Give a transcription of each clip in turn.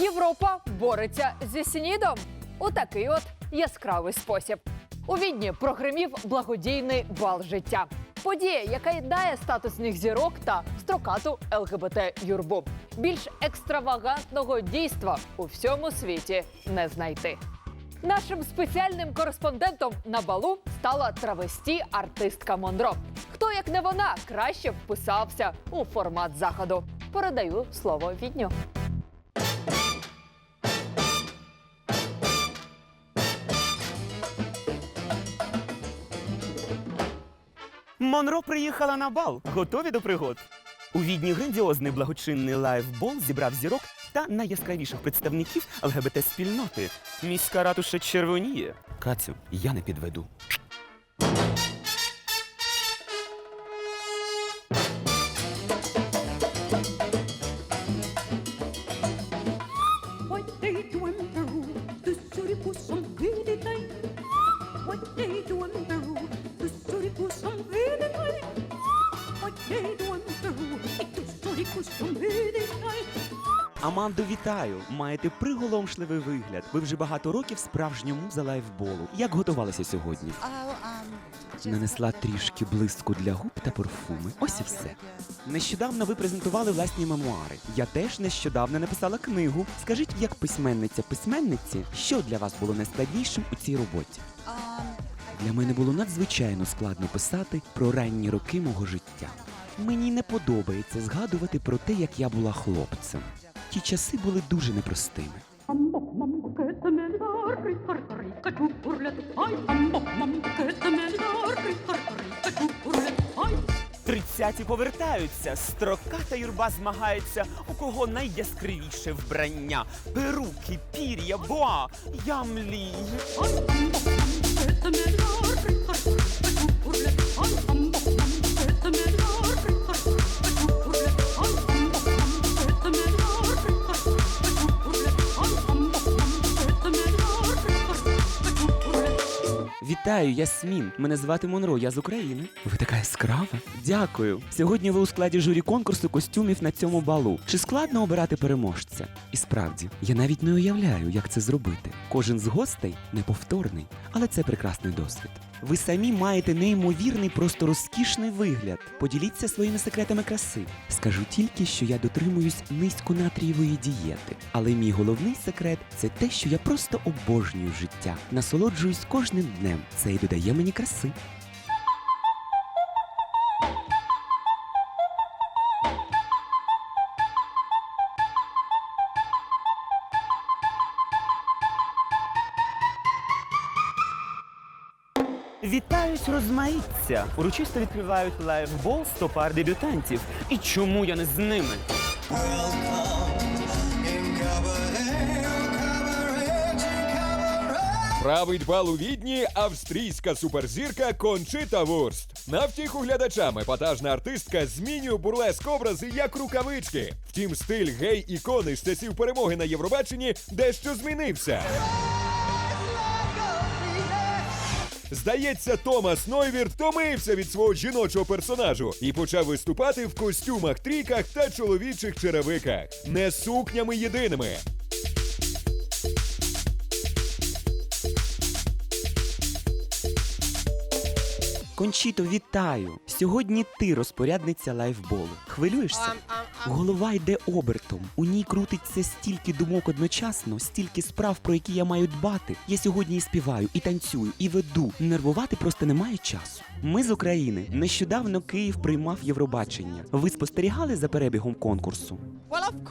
Європа бореться зі снідом у такий от яскравий спосіб. У відні прогримів благодійний бал життя. Подія, яка єднає статусних зірок та строкату ЛГБТ юрбу. Більш екстравагантного дійства у всьому світі не знайти. Нашим спеціальним кореспондентом на балу стала травесті артистка Монро. Хто як не вона краще вписався у формат заходу? Передаю слово відню. Монро приїхала на бал. Готові до пригод. У відні грандіозний благочинний лайфбол зібрав зірок та найяскравіших представників ЛГБТ-спільноти. Міська ратуша червоніє. Кацю, я не підведу. Амандо, вітаю! Маєте приголомшливий вигляд. Ви вже багато років справжня муза лайв-болу. Як готувалися сьогодні? Нанесла трішки блиску для губ та парфуми. Ось і все. Нещодавно ви презентували власні мемуари. Я теж нещодавно написала книгу. Скажіть, як письменниця письменниці, що для вас було найскладнішим у цій роботі? Для мене було надзвичайно складно писати про ранні роки мого життя. Мені не подобається згадувати про те, як я була хлопцем. Ті часи були дуже непростими. Тридцяті повертаються, строка та юрба змагаються, у кого найяскравіше вбрання. Перуки, пір'я, боа, я млію. Tu я Вітаю, Ясмін. Мене звати Монро, я з України. Ви така яскрава. Дякую. Сьогодні ви у складі журі конкурсу костюмів на цьому балу. Чи складно обирати переможця? І справді, я навіть не уявляю, як це зробити. Кожен з гостей неповторний, але це прекрасний досвід. Ви самі маєте неймовірний, просто розкішний вигляд. Поділіться своїми секретами краси. Скажу тільки, що я дотримуюсь низьконатрієвої дієти. Але мій головний секрет це те, що я просто обожнюю життя, насолоджуюсь кожним днем. Це й додає мені краси. Вітаюсь, розмаїття! Урочисто відкривають лайв-бол 100 пар дебютантів. І чому я не з ними? Править бал у відні австрійська суперзірка Кончита Вурст. На втіху глядачам епатажна артистка змінює бурлеск образи як рукавички. Втім, стиль гей-ікони з часів перемоги на Євробаченні дещо змінився. Здається, Томас Нойвір втомився від свого жіночого персонажу і почав виступати в костюмах, тріках та чоловічих черевиках, не сукнями єдиними. Кончіто, вітаю! Сьогодні ти розпорядниця лайфболу. Хвилюєшся? Голова йде обертом. У ній крутиться стільки думок одночасно, стільки справ, про які я маю дбати. Я сьогодні і співаю, і танцюю, і веду. Нервувати просто немає часу. Ми з України. Нещодавно Київ приймав Євробачення. Ви спостерігали за перебігом конкурсу?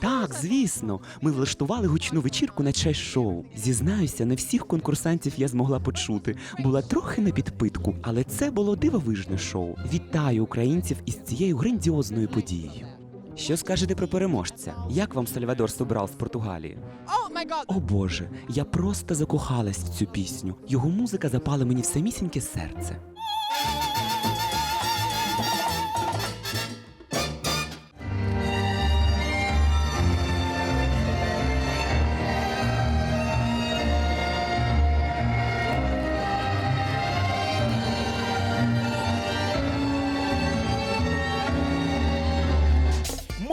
Так, звісно. Ми влаштували гучну вечірку на честь шоу. Зізнаюся, не всіх конкурсантів я змогла почути. Була трохи на підпитку, але це було дивовижне шоу. Вітаю українців із цією грандіозною подією. Що скажете про переможця? Як вам Сальвадор Собрал з Португалії? О Боже, я просто закохалась в цю пісню. Його музика запала мені в самісіньке серце.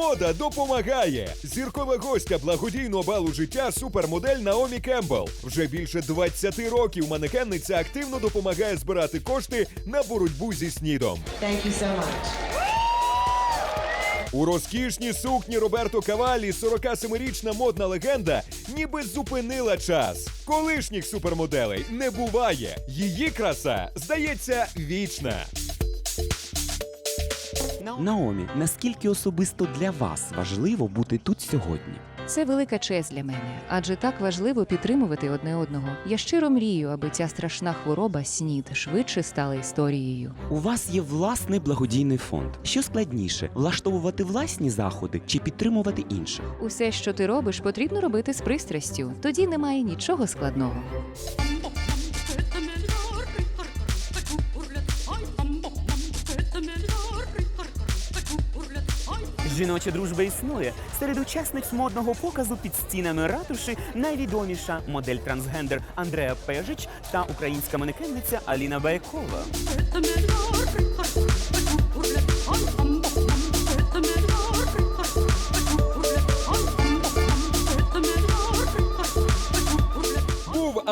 Мода допомагає. Зіркова гостя благодійного балу життя супермодель Наомі Кембл. Вже більше 20 років манекенниця активно допомагає збирати кошти на боротьбу зі снідом. Thank you so much. У розкішній сукні Роберто Кавалі, 47-річна модна легенда, ніби зупинила час. Колишніх супермоделей не буває. Її краса здається вічна. Наомі, наскільки особисто для вас важливо бути тут сьогодні? Це велика честь для мене, адже так важливо підтримувати одне одного. Я щиро мрію, аби ця страшна хвороба снід швидше стала історією. У вас є власний благодійний фонд. Що складніше влаштовувати власні заходи чи підтримувати інших? Усе, що ти робиш, потрібно робити з пристрастю. Тоді немає нічого складного. Жіноча дружба існує. Серед учасниць модного показу під стінами ратуші найвідоміша модель трансгендер Андреа Пежич та українська манекенниця Аліна Байкова.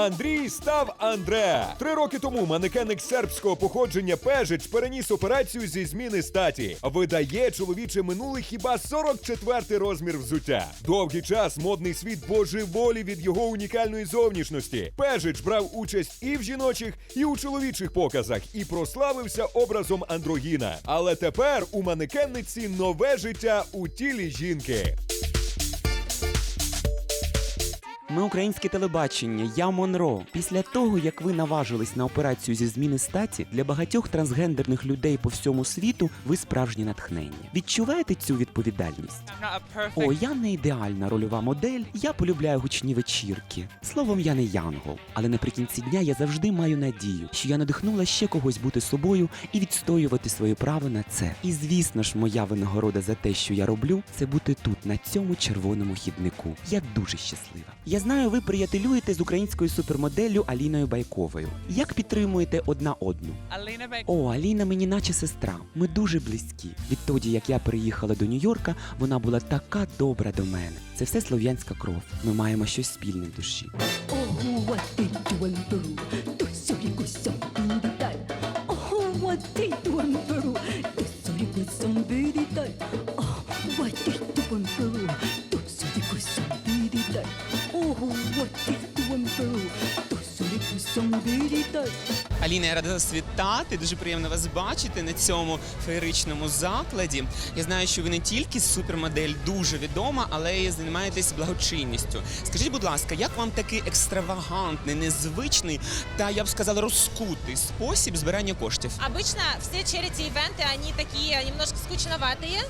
Андрій, став Андреа. Три роки тому манекенник сербського походження Пежич переніс операцію зі зміни статі. Видає чоловіче минуле хіба 44-й розмір взуття. Довгий час модний світ божеволі від його унікальної зовнішності. Пежич брав участь і в жіночих, і у чоловічих показах, і прославився образом андрогіна. Але тепер у манекенниці нове життя у тілі жінки. Ми українське телебачення, я Монро. Після того, як ви наважились на операцію зі зміни статі, для багатьох трансгендерних людей по всьому світу ви справжнє натхнення. Відчуваєте цю відповідальність? О, я не ідеальна рольова модель. Я полюбляю гучні вечірки. Словом, я не янгол. Але наприкінці дня я завжди маю надію, що я надихнула ще когось бути собою і відстоювати своє право на це. І звісно ж, моя винагорода за те, що я роблю, це бути тут, на цьому червоному хіднику. Я дуже щаслива. Я знаю, ви приятелюєте з українською супермоделлю Аліною Байковою. Як підтримуєте одна одну? О, Аліна мені наче сестра. Ми дуже близькі. Відтоді, як я переїхала до Нью-Йорка, вона була така добра до мене. Це все слов'янська кров. Ми маємо щось спільне в душі. Oh, what Аліна, я рада вас вітати. Дуже приємно вас бачити на цьому феєричному закладі. Я знаю, що ви не тільки супермодель дуже відома, але й займаєтесь благочинністю. Скажіть, будь ласка, як вам такий екстравагантний, незвичний та я б сказала розкутий спосіб збирання коштів? Обычно все charity-ивенты, они такие немножко скучноватые.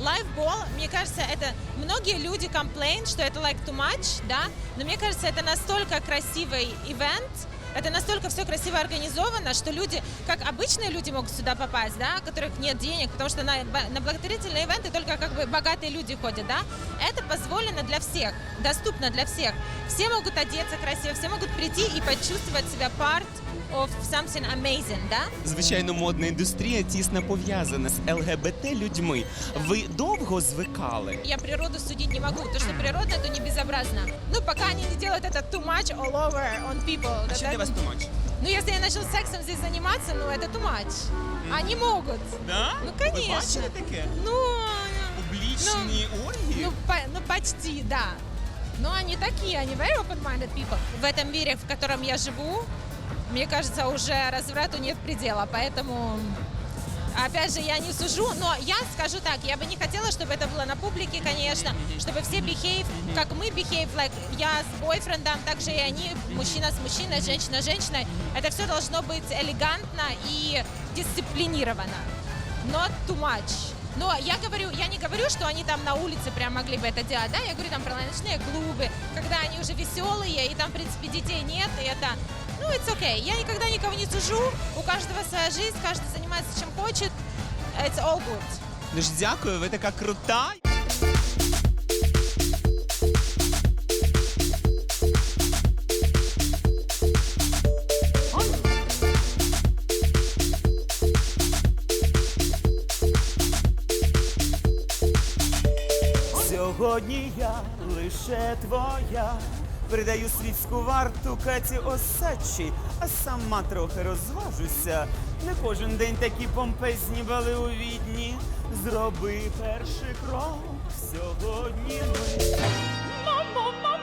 Лайфбол, мне кажется, это многие люди complain, что это like too much, да, но мне кажется, это настолько красивый ивент, это настолько все красиво организовано, что люди, как обычные люди могут сюда попасть, да, у которых нет денег, потому что на, на благотворительные ивенты только как бы богатые люди ходят, да, это позволено для всех, доступно для всех. Все могут одеться красиво, все могут прийти и почувствовать себя part of something amazing, да. Звичайно, модна індустрія тісно пов'язана з ЛГБТ людьми. Ви довго звикали? Я природу судить не могу. То, что природно, то не безобразно. Ну, пока они не делают это too much all over on people. А Да, що да. для вас тумач? Ну, если я начну сексом здесь заниматься, ну, это too much. Они могут. Да? Ну, Ви конечно. бачили таке? Ну, Публічні оргії? ну, по- ну, почти, да. Но они такие, они very open-minded people. В этом мире, в котором я живу, мне кажется, уже разврату нет предела, поэтому... Опять же, я не сужу, но я скажу так, я бы не хотела, чтобы это было на публике, конечно, чтобы все behave, как мы behave, like я с бойфрендом, также и они, мужчина с мужчиной, женщина с женщиной. Это все должно быть элегантно и дисциплинировано. Not too much. Но я говорю, я не говорю, что они там на улице прям могли бы это делать, да, я говорю там про ночные клубы, когда они уже веселые, и там, в принципе, детей нет, и это, ну, it's okay. Я никогда никого не сужу, у каждого своя жизнь, каждый занимается чем хочет, it's all good. Дуже дякую, ви така крута. Сьогодні я лише твоя. Передаю світську варту Каті Осадчій, а сама трохи розважуся. Не кожен день такі помпезні бали у відні. Зроби перший крок сьогодні ми. Mamma,